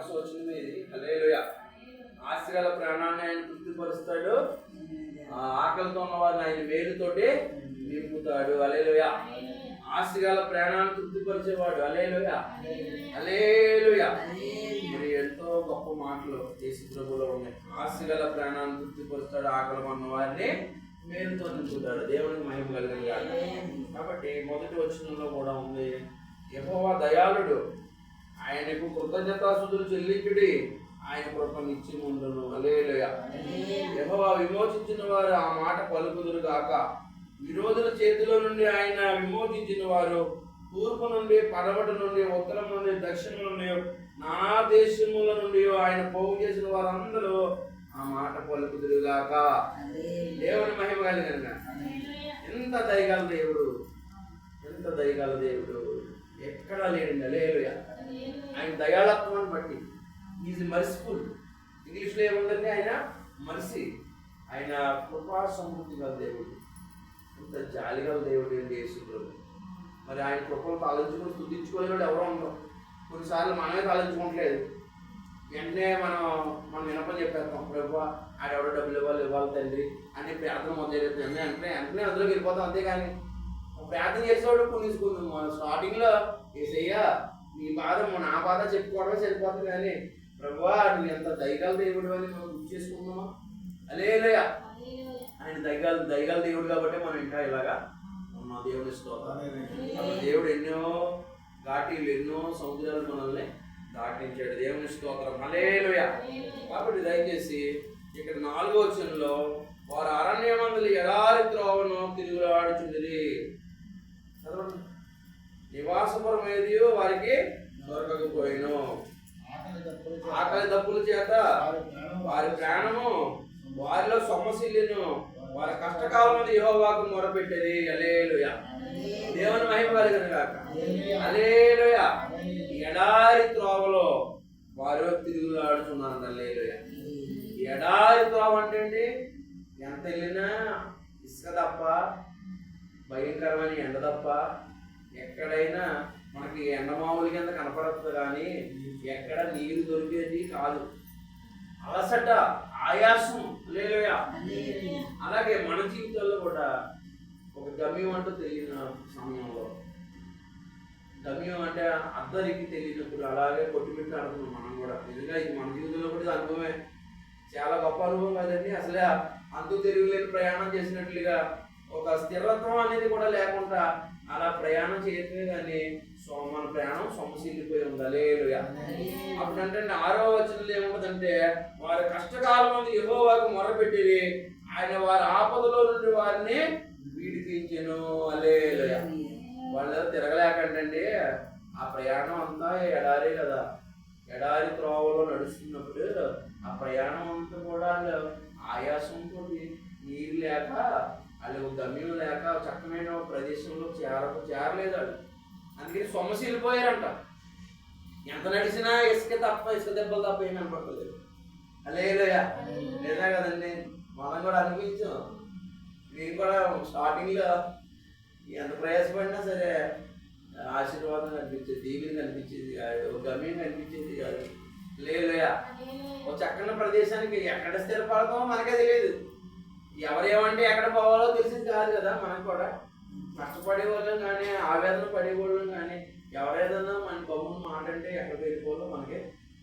First వచ్చింది. ఇది ఆశ్రయాల ప్రాణాన్ని ఆయన తృప్తిపరుస్తాడు. ఆ ఆకలితో ఉన్న వారిని ఆయన వేలుతోటి నింపుతాడు. అలేలుయ ఆశ్రయాల ప్రాణాన్ని తృప్తిపరిచేవాడు. అలేలుయ అలేలుయ మరి ఎంతో గొప్ప మాటలు దేశ ప్రభులో ఉన్నాయి. ఆశ్రయాల ప్రాణాన్ని తృప్తిపరుస్తాడు. ఆకలి ఉన్న వారిని మేలుతో నింపుతాడు. దేవునికి మహిమ కలిగింది కాబట్టి మొదటి వచనంలో కూడా ఉంది. యహోవా దయాళుడు. ఆయనకు కృతజ్ఞతాసుదులు చెల్లించుడి. ఆయన కృప నిచ్చి ఉండును అలేలుయ యెహోవా విమోచించిన వారు ఆ మాట పలుకుదురు గాక. విరోధుల చేతిలో నుండి ఆయన విమోచించిన వారు తూర్పు నుండి పడమటి నుండి ఉత్తరం నుండి దక్షిణం నుండి నానా దేశముల నుండి ఆయన పోగు చేసిన వారందరూ ఆ మాట పలుకుదురు గాక. దేవుని మహిమ కలిగిన ఎంత దయగల దేవుడు. ఎంత దయగల దేవుడు. ఎక్కడా లేడండి లేలుయ ఆయన దయాళత్వాన్ని బట్టి. ఈజ్ మర్సిఫుల్ ఇంగ్లీష్లో ఏముందండి ఆయన మర్సి ఆయన కృపా సమృద్ధి గల దేవుడు. ఇంత జాలి గల దేవుడు ఏంటి యేసుప్రభు. మరి ఆయన కృపలు ఆలోచించుకొని స్థుతించుకోలేడు ఎవరో ఉండవు కొన్నిసార్లు మనమే ఆలోచించుకోవట్లేదు వెంటనే మనం మనం వినపని చెప్పేస్తాం ప్రభు ఆడెవడో డబ్బులు ఇవ్వాలి ఇవ్వాలి తండ్రి అని ప్రార్థన మొదలైతే వెంటనే వెంటనే వెంటనే అందులోకి వెళ్ళిపోతాం అంతేగాని. ప్రార్థన చేసేవాడు కొన్ని స్టార్టింగ్లో ఏసయ్యా నీ బాధ నా బాధ చెప్పుకోవడమే సరిపోతుంది కానీ ప్రభువా నువ్వు ఎంత దయగల దేవుడు అని మనం గుర్తు చేసుకున్నామా అలేలయ ఆయన దయగల దయగల దేవుడు కాబట్టి మనం ఇంకా ఇలాగా ఉన్న దేవుని స్తోత్రం దేవుడు ఎన్నో ఘాటీలు ఎన్నో సముద్రాలు మనల్ని దాటించాడు. దేవుని స్తోత్రం. హల్లెలూయా కాబట్టి దయచేసి ఇక్కడ నాలుగో వచనంలో వారు అరణ్యమందులు ఎడారి త్రోవను తిరుగులాడుచుండిరి. చదవండి. నివాసపురం ఏది వారికి దొరకకపోయిను. ఆకలి దప్పుల చేత వారి ప్రాణము వారిలో సొమ్మసిల్లిను. వారి కష్టకాలం యెహోవాకు మొరపెట్టేది అలేలుయ దేవుని మహిమ కలిగిన కాక అలేలుయ ఎడారి త్రోవలో వారు తిరుగులాడుతున్నారు అలేలుయ ఎడారి త్రోవ అంటే ఏంటి? ఎంత వెళ్ళినా ఇసుక తప్ప భయంకరమైన ఎండ తప్ప ఎక్కడైనా మనకి ఎండమావుల కింద కనపడదు కానీ ఎక్కడ నీరు దొరికేది కాదు. అలసట ఆయాసం లేవయా అలాగే మన జీవితంలో కూడా ఒక గమ్యం అంటూ తెలియని సమయంలో గమ్యం అంటే అద్దరికి తెలియనప్పుడు అలాగే కొట్టుమిట్టు ఆడుతున్నాం మనం కూడా. నిజంగా ఇది మన జీవితంలో కూడా అనుభవమే. చాలా గొప్ప అనుభవం కదండి. అసలే అంతు తిరుగులేని ప్రయాణం చేసినట్లుగా ఒక స్థిరత్వం అనేది కూడా లేకుండా అలా ప్రయాణం చేయటమే కానీ సో మన ప్రయాణం సొమ్మసిల్లిపోయి ఉండాలి. అప్పుడు అంటే ఆరో వచనంలో ఏముంటుందంటే వారి కష్టకాలం మంది యెహోవాకు మొరపెట్టిరి. ఆయన వారి ఆపదలో నుండి వారిని వీడిపించెను. అలేలుయ వాళ్ళు తిరగలేకండి ఆ ప్రయాణం అంతా ఎడారి కదా. ఎడారి త్రోవలో నడుస్తున్నప్పుడు ఆ ప్రయాణం అంతా కూడా ఆయాసంతో నీరు లేక వాళ్ళు గమ్యం లేక చక్కమైన ప్రదేశంలో చేర చేరలేదు వాళ్ళు అందుకని సొమ్మసిల్లిపోయారంట ఎంత నడిచినా ఇసుక తప్ప ఇసుక దెబ్బలు తప్ప ఏమి కనపడలేదు. అలేదయ్య లేదా కదండి. మనం కూడా అనిపించాం నేను కూడా స్టార్టింగ్లో ఎంత ప్రయాసపడినా సరే ఆశీర్వాదం కనిపించేది దీవెన కనిపించేది కాదు ఒక గమ్యం కనిపించేది కాదు. లేదయ్యా ఒక చక్కని ప్రదేశానికి ఎక్కడ స్థిరపడతామో మనకే తెలియదు. ఎవరేమంటే ఎక్కడ పోవాలో తెలిసింది కాదు కదా మనకు కూడా. కష్టపడే వాళ్ళం కానీ ఆవేదన పడే వాళ్ళం కానీ ఎవరేదన్నా మన గమ్మున మాట అంటే ఎక్కడికి వెళ్ళిపోవాలో మనకి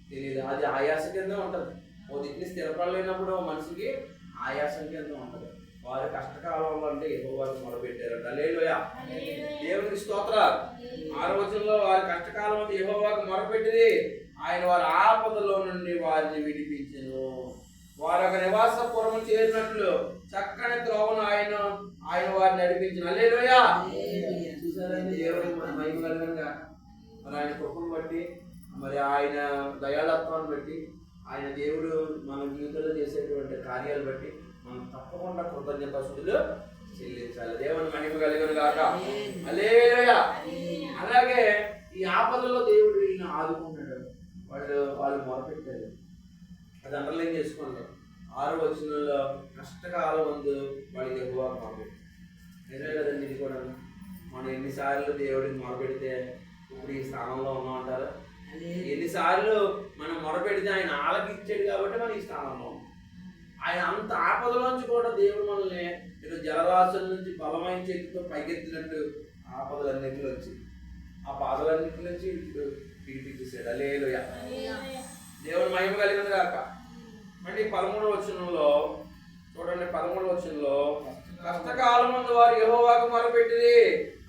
తెలియదు. అది ఆయాస కింద ఉంటుంది. ఓ దిక్కుని స్థిరపడలేనప్పుడు మనిషికి ఆయాసం కింద ఉంటుంది. వారి కష్టకాలంలో అంటే ఎక్కువ వారు మొదలుపెట్టారంట లేలోయ దేవునికి స్తోత్ర ఆరో వచనంలో వారి కష్టకాలం అంతా యెహోవాకు మొరపెట్టింది. ఆయన వారి ఆపదలో నుండి వారిని విడిపించెను వారు ఒక నివాసపురము చేరినట్లు చక్కని త్రోవను ఆయన ఆయన వారిని నడిపించిన. అల్లేలోయా చూసారండి? దేవుని మహిమ కలిగినగా మరి ఆయన కృపను బట్టి మరి ఆయన దయాళత్వాన్ని బట్టి ఆయన దేవుడు మన జీవితంలో చేసేటువంటి కార్యాలు బట్టి మనం తప్పకుండా కృతజ్ఞత స్థుతులు చెల్లించాలి. దేవుని మహిమ కలిగిన గాక. అలేలుయా అలాగే ఈ ఆపదలో దేవుడు ఈయన ఆదుకుంటాడు వాళ్ళు వాళ్ళు మొరపెట్టారు. అది అండర్లైన్ చేసుకోండి. ఆరు వచనంలో కష్టకాలం ముందు వాళ్ళకి ఎక్కువ మొరపెట్టారు నిజమే కదండి ఇది కూడా. మనం ఎన్నిసార్లు దేవుడికి మొరపెడితే ఇప్పుడు ఈ స్థానంలో ఉన్నాం అంటారు. ఎన్నిసార్లు మనం మొరపెడితే ఆయన ఆలకించాడు కాబట్టి మనకి స్థానంలో ఉన్నాం. ఆయన అంత ఆపదలోంచి కూడా దేవుడు మనల్ని నేను జలరాశుల నుంచి బలమైన చేతితో పైకెత్తినట్టు ఆపదలన్నింటిలో వచ్చి ఆ బాధలన్నింటి నుంచి ఇప్పుడు పిలిపించేసాడు అలేలుయ దేవుని మహిమ కలిగినది కాక. మళ్ళీ పదమూడవ వచనంలో చూడండి పదమూడవ వచనంలో కష్టకాలం ముందు వారు యహోవాకు మొరపెట్టిరి.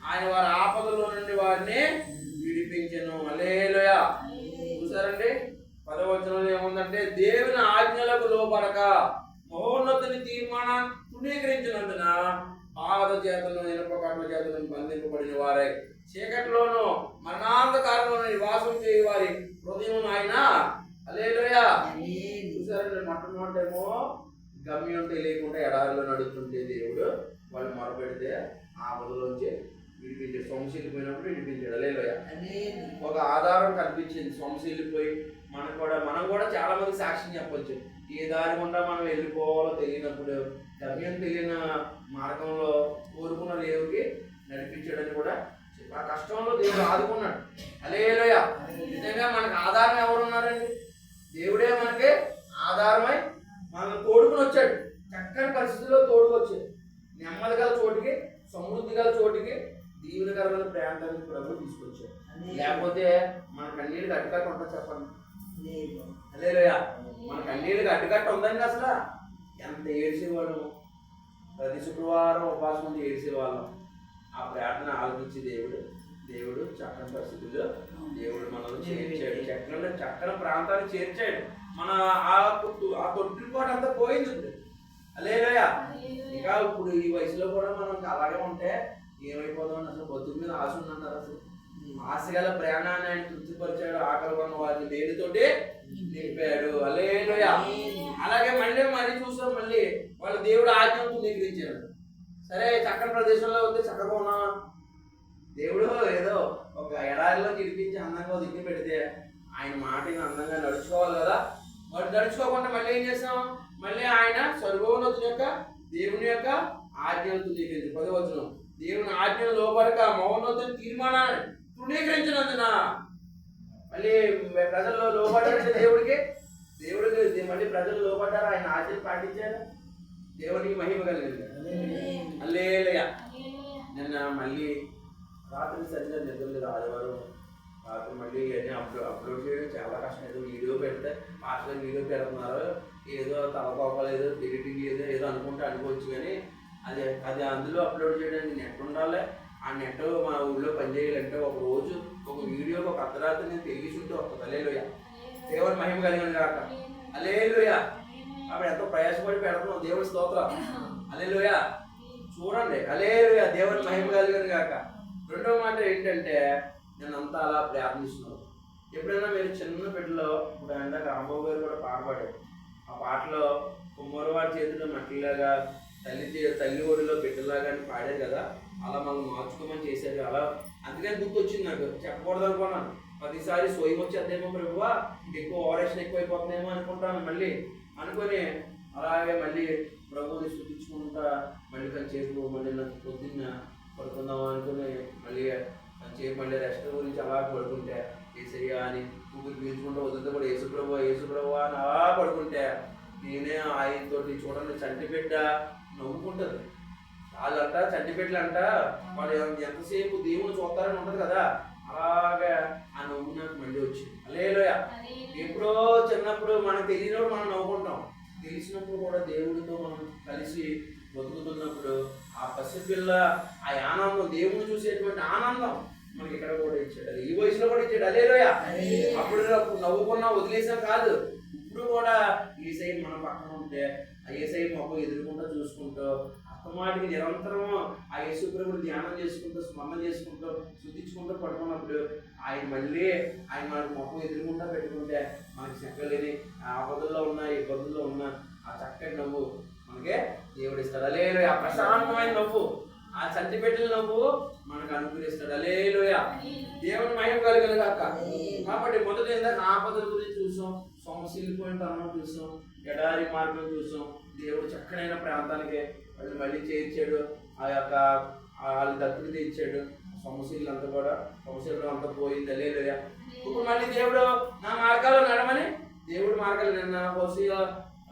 ఆయన వారి ఆపదలో నుండి వారిని విడిపించను. అలేలోయ చూసారండి? పదవచనంలో ఏముందంటే దేవుని ఆజ్ఞలకు లోపడక మహోన్నతుని తీర్మానాన్ని తృణీకరించినందున పాద చేతను ఇనపకాట్ల కట్ల చేతను బంధింపబడిన వారై. చీకట్లోనూ మరణాంధకారంలో నివాసం చేయ వారి హృదయం ఆయన అలేలుయ చూసారండి మొట్టమొదటేమో గమ్యం తెలియకుండా ఎడారిలో నడుస్తుంటే దేవుడు వాళ్ళు మొరపెడితే ఆపదలోంచి విడిపించాడు సొమశీలి పోయినప్పుడు విడిపించాడు. అలేలోయ ఒక ఆధారం కనిపించింది సొమశీలిపోయి మనకు కూడా మనం కూడా చాలా మంది సాక్ష్యం చెప్పొచ్చు. ఏ దారి గుండా మనం వెళ్ళిపోవాలో తెలియనప్పుడు గమ్యం తెలియని మార్గంలో కోరుకున్న దేవుడికి నడిపించాడని కూడా ఆ కష్టంలో దేవుడు ఆదుకున్నాడు. అలేలోయ నిజంగా మనకు ఆధారం ఎవరు ఉన్నారండి దేవుడే మనకి ఆధారమై మనల్ని తోడుకుని వచ్చాడు చక్కని పరిస్థితుల్లో తోడుకొచ్చాడు. నెమ్మది గల చోటికి సమృద్ధి గల చోటికి దీవెనకరమైన ప్రాంతానికి ప్రభు తీసుకొచ్చాడు. లేకపోతే మన కన్నీళ్ళకి అడ్డుకట్ట ఉంటుందా చెప్పండి? అలేలోయ మన కన్నీళ్ళకి అడ్డుకట్ట ఉందండి అసలు. ఎంత ఏడ్చేవాళ్ళము. ప్రతి శుక్రవారం ఉపవాసం ఉండి ఏడ్చేవాళ్ళం. ఆ ప్రార్థన ఆలోచించి దేవుడు. దేవుడు చక్కని పరిస్థితుల్లో దేవుడు మనల్ని చేర్చాడు. చక్కని చక్కని ప్రాంతాన్ని చేర్చాడు. మన ఆ కొట్టు- ఆ తొట్టిన కోట అంతా పోయింది అలేలోయ ఇంకా ఇప్పుడు ఈ వయసులో కూడా మనం అలాగే ఉంటే ఏమైపోదాం అసలు బతుకు మీద ఆశ ఉందంటారు అసలు? ఆశ గల ప్రయాణాన్ని ఆయన తృప్తిపరిచాడు. ఆకలి కొన్న వారిని మేలుతోటి నింపాడు అలేలోయ అలాగే మళ్ళీ మళ్ళీ చూసాం మళ్ళీ. వాళ్ళ దేవుడు ఆజ్ఞను తృణీకరించాడు సరే చక్కని ప్రదేశంలో వస్తే చక్కగా ఉన్నావా? దేవుడు ఏదో ఒక ఎడారిలో తిరిపించి అందంగా దిగ్గు పెడితే ఆయన మాట విని అందంగా నడుచుకోవాలి కదా. మరి నడుచుకోకుండా మళ్ళీ ఏం చేస్తాం? మళ్ళీ ఆయన సర్వోన్నతుని యొక్క దేవుని యొక్క ఆజ్ఞలు తృణీకరించి పదవచనం దేవుని ఆజ్ఞలు లోపడక మౌనోతుని తీర్మానాన్ని తృణీకరించినందున మళ్ళీ ప్రజల్లో లోపడ్డారంటే దేవుడికి? దేవుడికి మళ్ళీ ప్రజలు లోపడ్డారు? ఆయన ఆజ్ఞలు పాటించారు? దేవునికి మహిమ కలిగింది అల్లేలయ్య నిన్న మళ్ళీ రాత్రి సరిగ్గా నిద్రలేదు ఆదివారం రాత్రి మళ్ళీ ఇవన్నీ అప్లోడ్ అప్లోడ్ చేయడం చాలా కష్టం. ఏదో వీడియో పెడితే పాస్టర్ వీడియో పెడుతున్నారు ఏదో తలకోపలు ఏదో ఎడిటింగ్ ఏదో ఏదో అనుకుంటే అనుకోవచ్చు కానీ అది అది అందులో అప్లోడ్ చేయడానికి నెట్ ఉండాలి? ఆ నెట్ మా ఊళ్ళో పనిచేయాలంటే ఒక రోజు ఒక వీడియోకి ఒక అర్ధరాత్రి నేను తెలియచుంటే చుట్టూ వస్తుంది. అలేలోయ దేవుని మహిమ కలిగిన కాక అలేలోయ అప్పుడు ఎంతో ప్రయాసపడి పెడుతున్నాం దేవుడి స్తోత్రం. అలేలోయ చూడండి. అలేలుయ దేవుని మహిమ కలిగిన కాక రెండవ మాట ఏంటంటే నేను అంతా అలా ప్రార్థిస్తున్నాను. ఎప్పుడైనా మీరు చిన్న బిడ్డలో ఇప్పుడు ఇందాక రాంబాబు గారు కూడా పాట పాడారు ఆ పాటలో కుమ్మరివాడి చేతిలో మట్టిలాగా తల్లి తల్లి ఒడిలో బిడ్డలాగా అని పాడారు కదా అలా మనం మార్చుకోమని చేశారు. అలా అందుకని గుర్తొచ్చింది నాకు. చెప్పకూడదు అనుకున్నాను. ప్రతిసారి సోయం వచ్చేద్దేమో ప్రభువా ఎక్కువ ఓవరేషన్ ఎక్కువైపోతుందేమో అనుకుంటాను మళ్ళీ. అనుకొని అలాగే మళ్ళీ ప్రభువుని శుద్ధించుకుంటా మళ్ళీ కొంచెంసేపు మళ్ళీ నాకు పొద్దున్న పడుకుందాం అనుకుని మళ్ళీ కొంచెంసేపు మళ్ళీ రెస్ట్ గురించి అలా పడుకుంటే ఏసయ్యా అని ఊపిరి పీల్చుకుంటూ వదిలితే కూడా యేసు ప్రభు యేసు ప్రభు అని అలా పడుకుంటే నేనే ఆయనతో చూడండి చంటి బిడ్డ నవ్వుకుంటుంది. వాళ్ళంట చంటి అంట వాళ్ళు ఎంత- ఎంతసేపు దేవుని చూస్తారని ఉంటుంది కదా అలాగే ఆ నవ్వు నాకు మళ్ళీ వచ్చింది. అలేలోయ ఎప్పుడో చిన్నప్పుడు మనకు తెలియనప్పుడు మనం నవ్వుకుంటాం. తెలిసినప్పుడు కూడా దేవుడితో మనం కలిసి బతుకుతున్నప్పుడు ఆ పసిపిల్ల ఆ ఆనందం దేవుని చూసేటువంటి ఆనందం మనకి ఇక్కడ కూడా ఇచ్చాడు. అది ఈ వయసులో కూడా ఇచ్చాడు. అలేలోయ అప్పుడు అప్పుడు నవ్వుకున్నా వదిలేసాం కాదు. ఇప్పుడు కూడా ఏసై మన పక్కన ఉంటే ఆ ఏసై మొక్క ఎదుర్కొంటూ చూసుకుంటూ అత్తమాటికి నిరంతరం ఆ యేసు ప్రభుని ధ్యానం చేసుకుంటూ స్మరణ చేసుకుంటూ శుద్ధించుకుంటూ పడుకున్నప్పుడు ఆయన మళ్ళీ ఆయన మనకు మొక్క ఎదుర్కొంటూ పెట్టుకుంటే మనకి చెప్పలేని ఆ ఆపదల్లో ఉన్న ఇబ్బందుల్లో ఉన్న ఆ చక్కటి నవ్వు మనకే దేవుడు ఇస్తాడు అలేలు ఆ ప్రశాంతమైన నవ్వు. ఆ చంటి పెట్టిన నవ్వు మనకు అనుగ్రహిస్తాడు. అలేలుయ దేవుని మహిమ కలిగిన కాక కాబట్టి మొదట ఏంటంటే ఆపదల గురించి చూసాం సొమశీలిపోయిన తనం చూసాం. ఎడారి మార్గం చూసాం. దేవుడు చక్కనైన ప్రాంతానికి వాళ్ళు మళ్ళీ చేర్చాడు. ఆ యొక్క వాళ్ళ దత్తుడికి ఇచ్చాడు సమస్యలు అంతా కూడా సమస్యలు అంతా పోయింది లేదుగా ఇప్పుడు మళ్ళీ దేవుడు నా మార్గాలు నడమని దేవుడు మార్గాలు నిన్న ఓసియా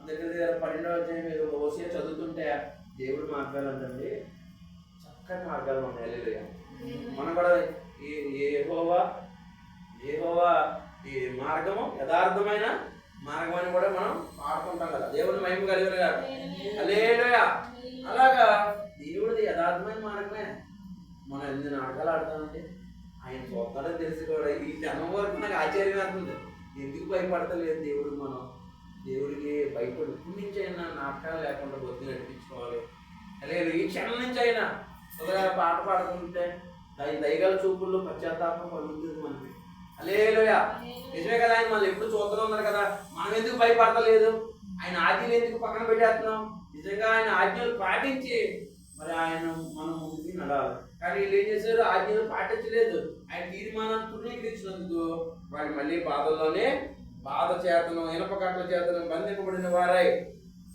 దగ్గర దగ్గర పన్నెండో అధ్యాయం మీద ఓసియా చదువుతుంటే దేవుడు మార్గాలు అంటండి. చక్కటి మార్గాలు ఉన్నాయి. లేదుగా మనం కూడా ఈ ఏహోవా ఏహోవా ఈ మార్గము యథార్థమైన మార్గం అని కూడా మనం పాడుకుంటాం కదా. దేవుని మహిమ కలిగిన గారు అలేలుయా అలాగా దేవుడిది యథార్థమైన మార్గమే. మనం ఎన్ని నాటకాలు ఆడతామంటే ఆయన చూస్తాడని తెలిసి కూడా ఈ జనం వరకు నాకు ఆశ్చర్యం అవుతుంది ఎందుకు భయపడతలేదు దేవుడు మనం? దేవుడికి భయపడి ఇప్పటి నుంచి అయినా నాటకాలు లేకుండా బొత్తి నడిపించుకోవాలి. లేదు ఈ క్షణం నుంచి అయినా ఒక పాట పాడుకుంటే దాని దయగల చూపుల్లో పశ్చాత్తాపం కలుగుతుంది మనకి. అలేలోయ నిజమే కదా ఆయన మళ్ళీ ఎప్పుడు చూస్తూనే ఉన్నారు కదా. మనం ఎందుకు భయపడతలేదు? ఆయన ఆజ్ఞలు ఎందుకు పక్కన పెట్టేస్తున్నాం? నిజంగా ఆయన ఆజ్ఞలు పాటించి మరి ఆయన మనం ముందుకు నడవాలి కానీ వీళ్ళు ఏం చేశారు? ఆజ్ఞలు పాటించలేదు. ఆయన తీర్మానాన్ని తృణీకరించినందుకు వాడు మళ్ళీ బాధల్లోనే బాధ చేతను ఇనప కట్ల చేతను బంధింపబడిన వారై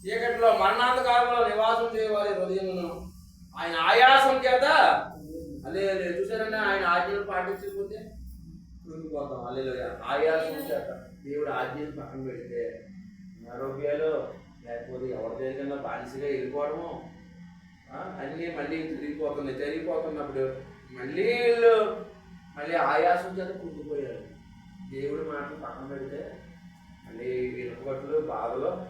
చీకటిలో మరణాంతకాలంలో నివాసం చేయవారి హృదయమును ఆయన ఆయాసం చేత అదే చూసారంటే ఆయన ఆజ్ఞలు పాటించకపోతే కృంగిపోతాం అల్లెలు ఆయాసం చేత దేవుడు ఆజ్ఞలు పక్కన పెడితే ఆరోగ్యాలు లేకపోతే ఎవరి దగ్గర బానిసగా వెళ్ళిపోవడము? అన్నీ మళ్ళీ తిరిగిపోతున్నాయి. తిరిగిపోతున్నప్పుడు మళ్ళీ వీళ్ళు మళ్ళీ ఆయాసం చేత కుంగిపోయారు దేవుడు మాటలు పక్కన పెడితే మళ్ళీ వినపట్లు బాధలు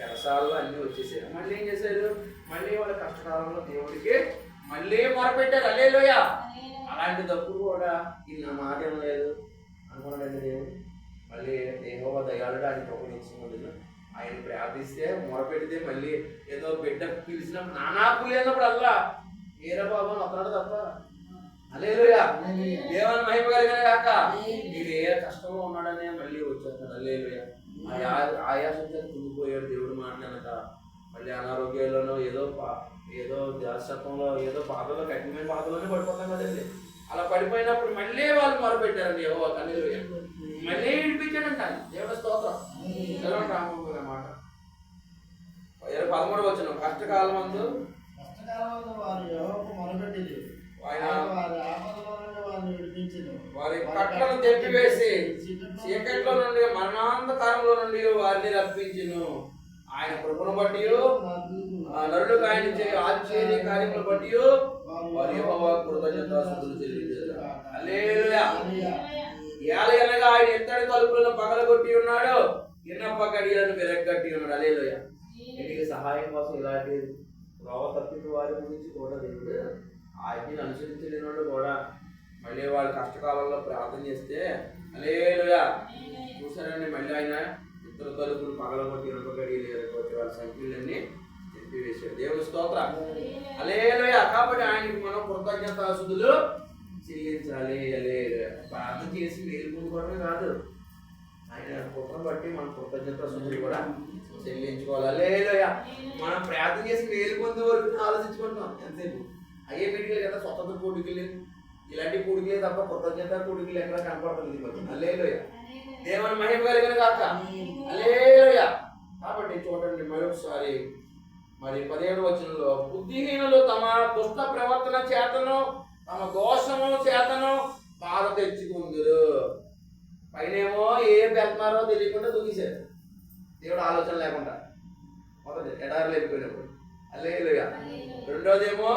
చెరసాలు అన్నీ వచ్చేసాయి. మళ్ళీ ఏం చేశారు? మళ్ళీ వాళ్ళ కష్టకాలంలో దేవుడికి మళ్ళీ మొరపెట్టారు. అల్లేలోయా. అలాంటి తప్పు కూడా ఈ నా మాట ఏం లేదు. అనుకున్నాడండి దేవుడు మళ్ళీ దేహోవ దయాళుడు ఆయన ప్రకటించుకుంటుంది ఆయన ప్రార్థిస్తే మొరపెడితే మళ్ళీ ఏదో బిడ్డ పిలిచినప్పుడు నానాపు లేనప్పుడు అల్లా ఏరా బాబు అతడు తప్ప. అల్లేలుయా దేవుని మహిమ కలిగిన కాక మీరు ఏ కష్టంలో ఉన్నాడని మళ్ళీ వచ్చేస్తాడు. అల్లేలుయా ఆయాసంతో కుంగిపోయాడు దేవుడు మాట్లాడక మళ్ళీ అనారోగ్యాల్లోనో ఏదో ఏదో దాసత్వంలో ఏదో బాధలో కఠినమైన బాధలోనే పడిపోతాం కదండి. అలా పడిపోయినప్పుడు మళ్ళీ వాళ్ళు మొరపెట్టారండి ఏవో అల్లేలుయా మళ్ళీ విడిపించాడంట దేవుడు స్తోత్రం. రామబాబు గారి మాట. ఇరవై పదమూడు వచ్చిన కష్టకాలం అందు వారు కట్టలను తెప్పివేసి చీకట్లో నుండి మరణాంతకాలంలో నుండి వారిని రప్పించును. ఆయన కృపను బట్టి ఆ నరుడు ఆయన చే ఆశ్చర్య కార్యములు బట్టి వారి యెహోవా ఏలయనగా ఆయన ఎత్తడి తలుపులను పగలగొట్టి ఉన్నాడు ఇనప గడియలను వెలగట్టి ఉన్నాడు. అలేలోయ ఇంటికి సహాయం కోసం ఇలాంటి రోవ తప్పిన వారి గురించి కూడా దేవుడు ఆయన్ని అనుసరించలేని వాళ్ళు కూడా మళ్ళీ వాళ్ళ కష్టకాలంలో ప్రార్థన చేస్తే అలేలుయా చూసారండి మళ్ళీ ఆయన తలుపులు పగలగొట్టి ఇనప లేకపోతే వాళ్ళ సంఖ్యలన్నీ చెప్పివేశాడు దేవుని స్తోత్ర. అలేలుయా కాబట్టి ఆయనకి మనం కృతజ్ఞతాసుదులు చెల్లించాలి. అలేలుయా ప్రార్థన చేసి మేలు పొందుకోవడమే కాదు. ఆయన కృపను బట్టి మన కృతజ్ఞతాసుదులు కూడా చెల్లించుకోవాలి. అలేలుయా మనం ప్రార్థన చేసి మేలు పొందే వరకు ఆలోచించుకుంటాం ఎంతసేపు? అయ్యే మీటింగ్లు కదా స్వతంత్ర కూడికలు. ఇలాంటి కూడికలే తప్ప కృతజ్ఞత కూడికలు ఎక్కడ కనపడుతుంది మనకి దేవుని మహిమ కలిగిన కాక కాబట్టి చూడండి మరొకసారి మరి పదిహేడు వచనంలో బుద్ధిహీనులు తమ దుష్ట ప్రవర్తన చేతను తమ దోషము చేతను బాధ తెచ్చుకుందరు. పైనేమో ఏం వెళ్తున్నారో తెలియకుండా దూకేశారు. దేవుడు ఆలోచన లేకుండా. మొదటి ఎడారులు వెళ్ళిపోయినప్పుడు. అల్లేలుయ రెండోదేమో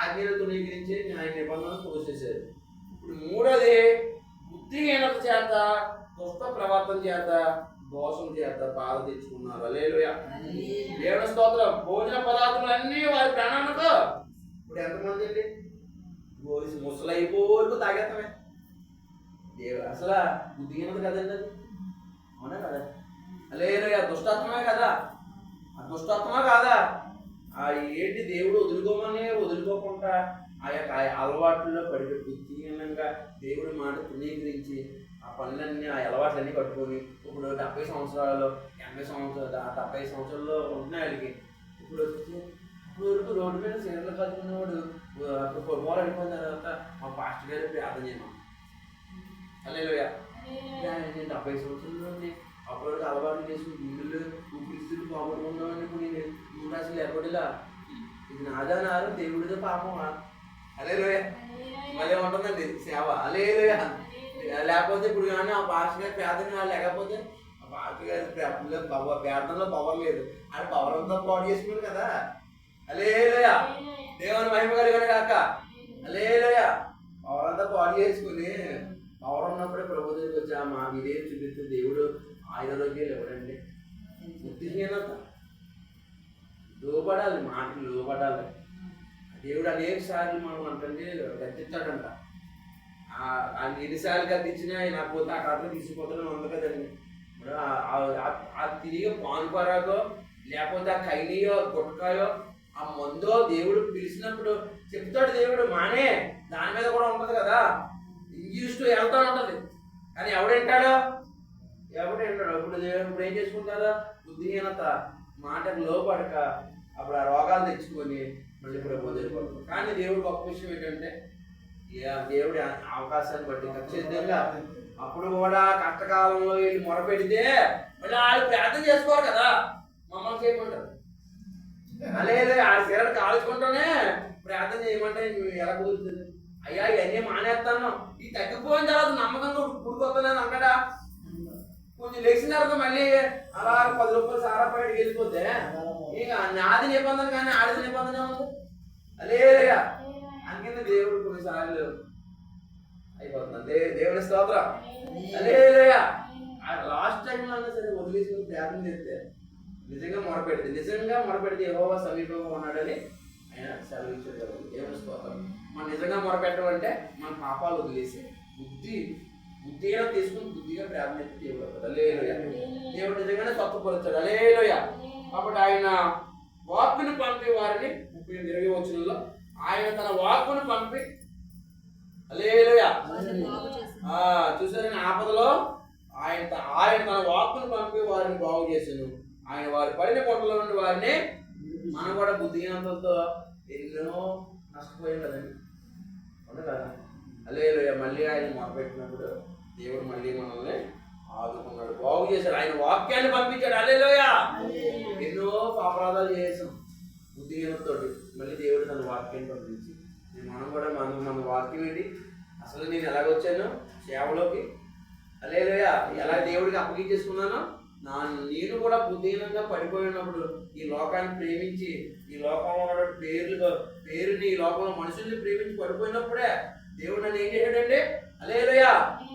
ఆజ్ఞలు తునీకరించి న్యాయ నిబంధనలు తోసేశారు ఇప్పుడు మూడోది బుద్ధిహీనత చేత దుష్ట ప్రవర్తన చేత దోషం చేత బాధ తెచ్చుకున్నారు. అలేలుయ దేవుని స్తోత్రం. భోజన పదార్థాలన్నీ వారి ప్రాణాలతో. ఇప్పుడు ఎంతమంది అండి? భోజి ముసలైపోరుకు తాగేస్తామే. దేవుడు అసలు బుద్ధిహీనత కదండి అది? అవునా కదా? అలేలుయ దుష్టాత్మమే కదా? ఆ దుష్టాత్మ కాదా? ఆ ఏంటి దేవుడు వదులుకోమని వదులుకోకుండా ఆ యొక్క అలవాట్లలో పడిపోయి బుద్ధిహీనంగా దేవుడి మాట తృణీకరించి ఆ పనులన్నీ ఆ అలవాట్లన్నీ పట్టుకొని ఇప్పుడు డెబ్బై సంవత్సరాలు ఎనభై సంవత్సరాలు డెబ్బై సంవత్సరాల్లో ఉంటున్నాయి వాళ్ళకి. ఇప్పుడు వచ్చి ఇప్పుడు వరకు రోడ్డు మీద సీరలు కట్టుకునేవాడు అప్పుడు ఫుట్బాల్ అయిపోయిన తర్వాత మా పాస్టర్ గారు ప్రార్థన చేయమా అల్లేలుయా నేను డెబ్బై సంవత్సరాలు అప్పుడు అలవాటు చేసి గుండెలు ఊపిరిస్తులు పోగొట్టుకున్నామని ఇప్పుడు నేను నువ్వు అసలు ఎప్పటిలా ఇది నాదా నారు దేవుడిదో పాపమా? అలే మళ్ళీ ఉంటుందండి సేవ. అలే లేకపోతే ఇప్పుడు కానీ ఆ భాష గారి పేదని లేకపోతే ఆ భాష గారి పేదలో పవర్ లేదు. ఆయన పవర్ అంతా పాడు చేసుకున్నాడు కదా. అలే దేవుని మహిమ కలిగిన కాక. అలే పవర్ అంతా పాడు చేసుకుని పవర్ ఉన్నప్పుడే ప్రభు దగ్గరికి వచ్చి మా మీరేం చూపిస్తే దేవుడు ఆయుధలోకి ఇవ్వడండి. బుద్ధిహీనత లోబడాలి మాటలు లోబడాలి. దేవుడు అనేక సార్లు మనం అంటే గద్దిస్తాడంట ఎన్నిసార్లు గద్దించినా నాకు పోతే ఆ కథలు తీసుకుపోతాను ఉంది కదండి ఆ- తిరిగి పాన్పరాగో లేకపోతే ఆ కైనీయో గుట్కాయో ఆ మందో దేవుడు పిలిచినప్పుడు చెప్తాడు దేవుడు మానే దాని మీద కూడా ఉంటుంది కదా. ఇంగ్లీష్లో వెళ్తా ఉంటుంది. కానీ ఎవడంటాడో ఎవడు వింటాడు? ఇప్పుడు ఇప్పుడు ఏం చేసుకుంటారా బుద్ధిహీనత మాటకు లోపడక అప్పుడు ఆ రోగాలు తెచ్చుకొని మళ్ళీ ఇప్పుడు వదిలిపోతుంది కానీ దేవుడు గొప్ప విషయం ఏంటంటే దేవుడి అవకాశాన్ని బట్టి ఖచ్చితంగా అప్పుడు కూడా కష్టకాలంలో వీళ్ళు మొరపెడితే మళ్ళీ వాళ్ళు ప్రార్థన చేసుకోరు కదా. మమ్మల్ని చేయమంటారు. లేదు ఆ సిగరెట్ కాల్చుకుంటూనే ప్రార్థన చేయమంటే ఎలా కుదురుతుంది? అయ్యా ఇవన్నీ మానేస్తాను. ఈ తగ్గిపోయిన తర్వాత నమ్మకంగా పుడుకోతుందని అంటాడా? కొంచెం లేచిన తర్వాత మళ్ళీ అలా పది రూపాయలు సారా బయటకు వెళ్ళిపోతే ఇక నాది నిబంధన కానీ ఆడిది నిబంధన ఉంది అందుకని దేవుడు కొన్నిసార్లు అయిపోతుంది. దే దేవుని స్తోత్రం. లాస్ట్ టైంలో అయినా సరే వదిలేసుకుని ప్రార్థన చేస్తే నిజంగా మొరపెడితే నిజంగా మొరపెడితే యెహోవా సమీపంగా ఉన్నాడని ఆయన సెలవించాడు కదా దేవుని స్తోత్రం. మనం నిజంగా మొరపెట్టమంటే మన పాపాలు వదిలేసి బుద్ధి బుద్ధిగా తీసుకుని బుద్ధిగా ప్రార్థన చేస్తే దేవుడు. దేవుడు నిజంగానే స్వస్థపరుస్తాడు. అలేలోయ. కాబట్టి ఆయన వాక్కును పంపి వారిని ముప్పై ఇరవై వచనంలో ఆయన తన వాక్కును పంపి. చూసారని ఆపదలో? ఆయన ఆయన తన వాక్కును పంపి వారిని బాగు చేసాను ఆయన వారి పడిన కొండలో నుండి వారిని మనం కూడా బుద్ధిహీనతలతో ఎన్నో నష్టపోయాం కదండి. కదా? అలేలోయ మళ్ళీ ఆయన మొదలుపెట్టినప్పుడు దేవుడు మళ్ళీ మనల్ని ఆదుకున్నాడు బాగు చేశాడు. ఆయన వాక్యాన్ని పంపించాడు. అలేలోయ ఎన్నో అపరాధాలు చేసాం బుద్ధిహీనతతో మళ్ళీ దేవుడు తన వాక్యాన్ని పంపించి మనం కూడా మన మన వాక్యం ఏంటి? అసలు నేను ఎలాగొచ్చాను? సేవలోకి? అలేలోయ ఎలా దేవుడికి అప్పగించేసుకున్నానో? నా నేను కూడా బుద్ధిహీనంగా పడిపోయినప్పుడు ఈ లోకాన్ని ప్రేమించి ఈ లోకంలో ఉన్న పేర్లు పేరుని ఈ లోకంలో మనుషుల్ని ప్రేమించి పడిపోయినప్పుడే దేవుడు నన్ను ఏం చేశాడంటే అలేలోయ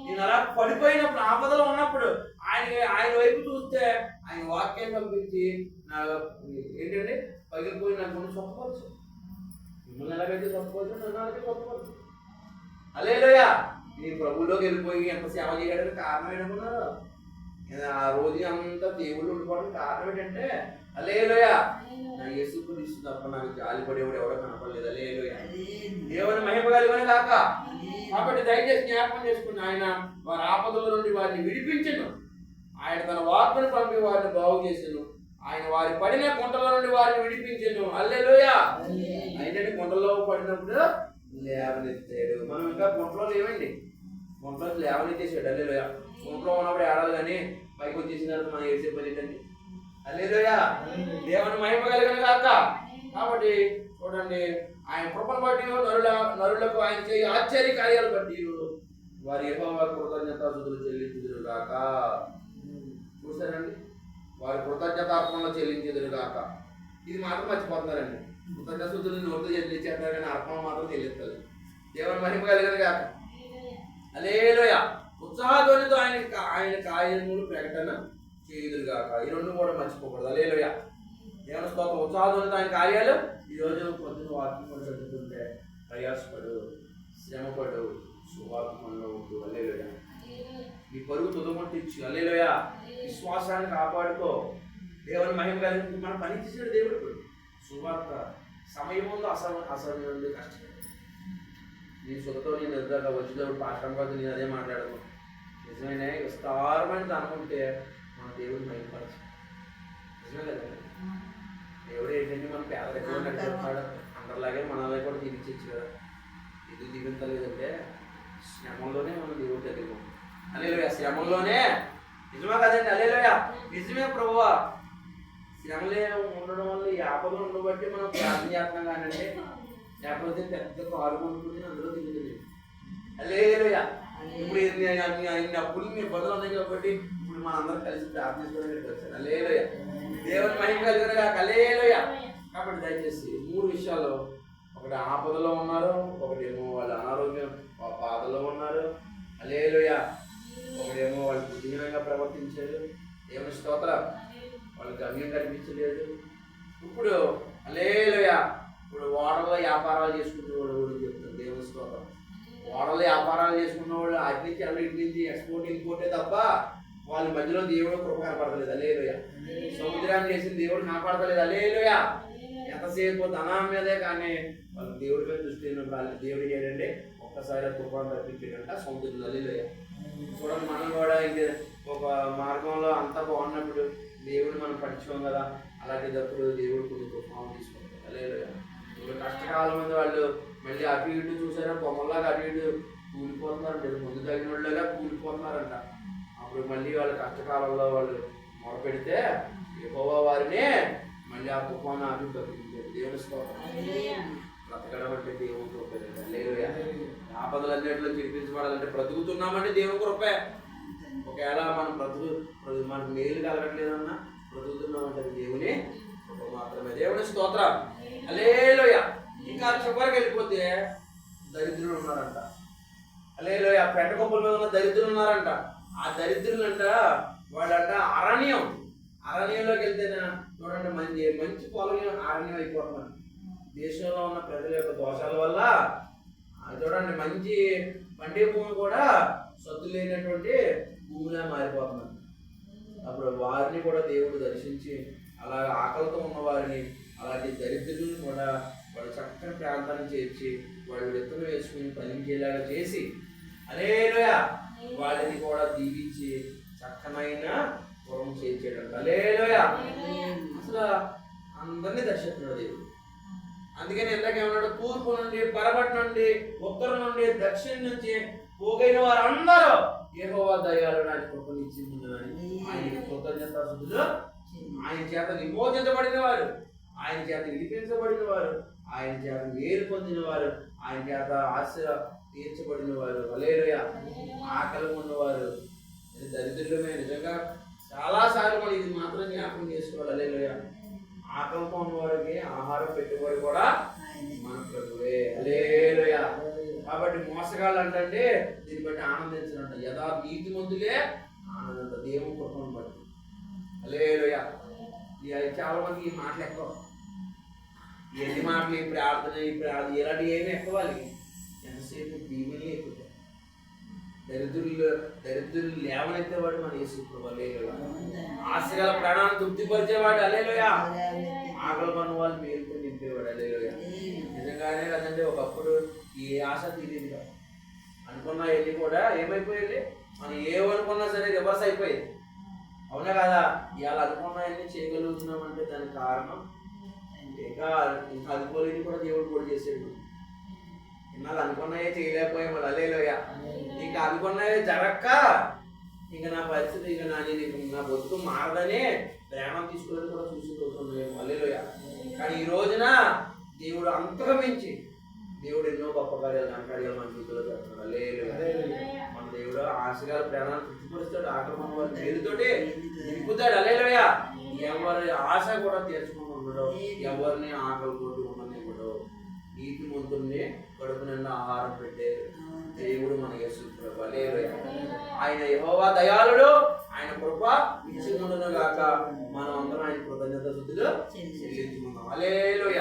నేను అలా పడిపోయినప్పుడు ఆపదలో ఉన్నప్పుడు ఆయన ఆయన వైపు చూస్తే ఆయన వాక్యాన్ని పంపించి నా ఏంటంటే పగిలిపోయి నా గుండె చొప్పవచ్చు మిమ్మల్ని ఎలాగైతే చొప్పవచ్చు నన్ను అలాగే చొప్పవచ్చు అలేలోయ నీ ప్రభువులోకి వెళ్ళిపోయి ఎంత సేవ చేయడానికి కారణం ఏంటనుకున్నారు ఆ రోజు అంతా దేవుళ్ళు ఉండిపోవడం కారణం ఏంటంటే అలేలోయ నా యేసుకు ఇసు తప్ప నాకు జాలిపడేవాడు ఎవరో కనపడలేదు. అలేలోయ దేవుని మహిమ కలిగిన కాక కాబట్టి దయచేసి జ్ఞాపకం చేసుకుని ఆయన వారి ఆపదల నుండి వారిని విడిపించను ఆయన తన వార్తను పంపి వారిని బాగు చేసాను. ఆయన వారి పడిన గుంటల నుండి వారిని విడిపించను. అల్లెలోయ అయినట్టు గుంటలో పడినప్పుడు లేవనెత్తాడు. మనం ఇంకా గుంటలో లేవండి. గుంటలో లేవనెత్తేసాడు. అల్లెలోయ గుంటలో ఉన్నప్పుడు ఏడాది కానీ పైకి వచ్చేసిన తర్వాత మనం ఏసే పని ఏంటండి? అల్లెలోయ దేవుని మహిమ కలిగిన కాక కాబట్టి చూడండి ఆయన కృపను బట్టి నరుల నరులకు ఆయన చేయి ఆశ్చర్య కార్యాలు బట్టి వారి యెహోవా కృతజ్ఞతాస్తుతులు చెల్లించుదురు గాక. చూసారండి వారి కృతజ్ఞతార్పణలు చెల్లించుదురు ఇది మాత్రం మర్చిపోతున్నారండి. కృతజ్ఞతలు నోటు చెల్లించేస్తారు కానీ అర్పణ మాత్రం చెల్లిస్తారు దేవుని మహిమ కలిగిన కాక అలేలోయ ఉత్సాహధ్వనితో ఆయన ఆయన కార్యములు ప్రకటన చేయుదురుగాక ఈ రెండు కూడా మర్చిపోకూడదు. అలేలోయ దేవుని స్తోత్రం. ఉత్సాహధ్వనితో ఆయన కార్యాలు ఈ రోజు పొద్దున వాకింగ్ కూడా చదువుతుంటే ప్రయాసపడు శ్రమపడు సువాత్మంలో ఉంటూ అల్లేలోయ నీ పరుగు తుదమట్టించు అల్లేలోయ విశ్వాసాన్ని కాపాడుకో. దేవుని మహిమ కలిగి మనం పని చేసాడు దేవుడు ఇప్పుడు. సువార్త. సమయం ముందు అసలు అసలు నుండి కష్టం నీ సొంతతో నేను ఎదురుగా వచ్చినప్పుడు పాఠం కాదు నేను అదే మాట్లాడను. నిజమైన? విస్తారమైన ధనం ఉంటే మన దేవుడిని మహిమపరచు నిజమే కదండి దేవుడు ఏంటంటే మన ఉన్నట్టు చెప్తాడు అందరిలాగే మనల్ని కూడా తీర్చిచ్చు కదా? ఇది దీవించలేదంటే శ్రమంలోనే మనం దేవుడు దగ్గర అలేలోయ శ్రమంలోనే? నిజమే కదండి అలేలోయ నిజమే ప్రభువా. శ్రమలే ఉండడం వల్ల ఈ ఆపదలు ఉండబట్టి మనం ప్రార్థన చేస్తున్నాం కానీ లేకపోతే పెద్ద కారు కొనుక్కుని అందులో తిరుగుతుంది. అలేలుయ ఇప్పుడు ఇన్ని అన్ని అప్పులు మీ ఇబ్బందులు ఉన్నాయి కాబట్టి ఇప్పుడు మన అందరం కలిసి ప్రార్థించుకోవడానికి వచ్చాను అలేలుయ దేవుని మహిమ కలిగిన కలేలుయ కాబట్టి దయచేసి మూడు విషయాలు. ఒకటి ఆపదలో ఉన్నారు ఒకటేమో వాళ్ళ అనారోగ్యం బాధలో ఉన్నారు. అలేలుయ ఏమో వాళ్ళు బుద్ధిహీనంగా ప్రవర్తించలేదు. దేవుని స్తోత్ర వాళ్ళకి గమ్యం కనిపించలేదు. ఇప్పుడు అలేలుయా ఇప్పుడు ఓడలో వ్యాపారాలు చేసుకునే వాళ్ళు కూడా చెప్తారు దేవుని స్తోత్రం. ఓడలో వ్యాపారాలు చేసుకున్న వాళ్ళు అటు నుంచి అటు ఇటు నుంచి ఎక్స్పోర్ట్ ఇంపోర్టే తప్ప వాళ్ళ మధ్యలో దేవుడు కృప కనపడతలేదు. సముద్రాన్ని చేసిన దేవుడు కాపాడతలేదు అలేలుయా ఎంతసేపు ధనం మీదే కానీ వాళ్ళు దేవుడి మీద దృష్టి వాళ్ళు దేవుడు ఏంటంటే ఒక్కసారి కృపను తప్పించేటంట సముద్రం అలేలుయా చూడండి మనం కూడా ఇంక ఒక మార్గంలో అంతా బాగున్నప్పుడు దేవుడు మనం పట్టించుకోం కదా. అలాంటిదప్పుడు దేవుడు కొన్ని తుఫాను తీసుకుంటాడు. అలేలుయ ఇప్పుడు కష్టకాలం మంది వాళ్ళు. మళ్ళీ అటు ఇటు చూసారా బొమ్మలాగా అటు ఇటు కూలిపోతున్నారంట. ఇది ముందు తగిన వాళ్ళగా కూలిపోతున్నారంట. అప్పుడు మళ్ళీ వాళ్ళ కష్టకాలంలో వాళ్ళు మొరపెడితే ఎక్కువ వారిని మళ్ళీ ఆ తుఫాను ఆపి బతికించారు దేవుని స్తోత్రం. బ్రతకడం అంటే దేవుని లేదుయా ఆపదలన్నిటిలో చిరిపించబడాలంటే బ్రతుకుతున్నామంటే దేవుని కృపే. ఒకవేళ మనం బ్రతుకు మనకు మేలు కలగట్లేదన్నా బ్రతుకుతున్నామంటే దేవుని కృప మాత్రమే. దేవుని స్తోత్రం. అలేలోయ ఇంకా చివరికి వెళ్ళిపోతే దరిద్రులు ఉన్నారంట. అలేలోయ పెట్ట కొప్పుల మీద ఉన్న దరిద్రులు ఉన్నారంట. ఆ దరిద్రులంట వాళ్ళంట అరణ్యం. అరణ్యంలోకి వెళ్తేనే చూడండి మంచి మంచి పొలం అరణ్యం అయిపోతున్నారు దేశంలో ఉన్న ప్రజల యొక్క దోషాల వల్ల చూడండి మంచి పండే భూమి కూడా సత్తు లేనటువంటి భూమిలా మారిపోతున్నారు అప్పుడు వారిని కూడా దేవుడు దర్శించి అలా ఆకలితో ఉన్న వారిని అలాంటి దరిద్రులను కూడా వాళ్ళు చక్కని ప్రాంతాన్ని చేర్చి వాళ్ళు విత్తనం వేసుకుని ఫలించేలాగా చేసి అలేలోయ వాళ్ళని కూడా దీవించి చక్కనైన పురం చేర్చాడు. అలేలోయ. అసలు అందరినీ దర్శిస్తున్నాడు దేవుడు. అందుకని ఇందాక ఏమన్నాడు? తూర్పు నుండి పరబట్ నుండి ఉత్తరం నుండి దక్షిణం నుంచి పోగైన వారందరూ యెహోవా దయాలు నాకు కృపనిచ్చిందని ఆయన కృతజ్ఞతాస్తుతులు ఆయన చేత విమోచించబడిన వారు. ఆయన చేత విడిపించబడిన వారు. ఆయన చేత మేలు పొందిన వారు. ఆయన చేత ఆశ తీర్చబడిన వారు. అలేలుయ ఆకలి ఉన్నవారు దరిద్రులమే. నిజంగా చాలా సార్లు మనం ఇది మాత్రం జ్ఞాపకం చేసుకోవాలి. అలేలుయ ఆకల్పం వారికి ఆహారం పెట్టుబడి కూడా మన ప్రభువే. అలేలుయ కాబట్టి మోసగాళ్ళు అంటే దీన్ని బట్టి ఆనందించాలంట యథా నీతి మందులే ఆనందంత దేవుని కృపను బట్టి. అలేలుయ ఇక చాలా మందికి ఈ మాటలు ఎక్కువ. ఎన్ని మాటలు ఈ ప్రార్థన ఈ ప్రార్థన ఇలాంటి ఏమి ఎక్కువాలి ఎంతసేపు భీమని ఎక్కువ. దరిద్రులు దరిద్రులు లేవనైతే వాడు మన యేసు ఆశగల ప్రాణాన్ని తృప్తిపరిచేవాడు అలేలుయ ఆకలి పన్ను వాళ్ళు మేలుకొని నింపేవాడు అలేలుయ నిజంగానే కదండి ఒకప్పుడు ఈ ఆశ తెలియదు కదా. అనుకున్న వెళ్ళి కూడా ఏమైపోయింది? మనం ఏమనుకున్నా సరే రివర్స్ అయిపోయింది. అవునా కదా? ఇవాళ అనుకున్నాయన్నీ చేయగలుగుతున్నామంటే దానికి కారణం ఇంకా ఇంకా అనుకోలేని కూడా దేవుడు కూడా చేసాడు ఇన్నాళ్ళు అనుకున్నాయే చేయలేకపోయాం వాళ్ళు అలేలోయ ఇంకా అనుకున్నాయే జరక్క. ఇంకా నా పరిస్థితి ఇంకా నా నేను నా బతుకు మారదని ప్రేమ తీసుకోవడం కూడా చూసి చూస్తున్నాం అల్లేలోయ కానీ ఈ రోజున దేవుడు అంతగా మించి దేవుడు ఎన్నో గొప్ప కార్యాలు నా కార్యాలు మన జీవితంలో చేస్తున్నాడు. అల్లేలోయ మన దేవుడు ఆశగాల ప్రేమాన్ని తృప్తిపరుస్తాడు ఆకలి మన వారి మేలుతోటి నింపుతాడు. అల్లేలోయ ఎవరి ఆశ కూడా తీర్చుకుని ఉండడు. ఎవరిని ఆకలి కొట్టి నీతి మంతుల్ని కడుపు నిండా ఆహారం పెట్టే దేవుడు మన యేసు ఆయన యహోవా దయాళుడు. ఆయన కృప నిత్యముండును గాక మనం అందరం ఆయన కృతజ్ఞత శుద్ధిగా చెల్లించుకుందాం అలేలుయ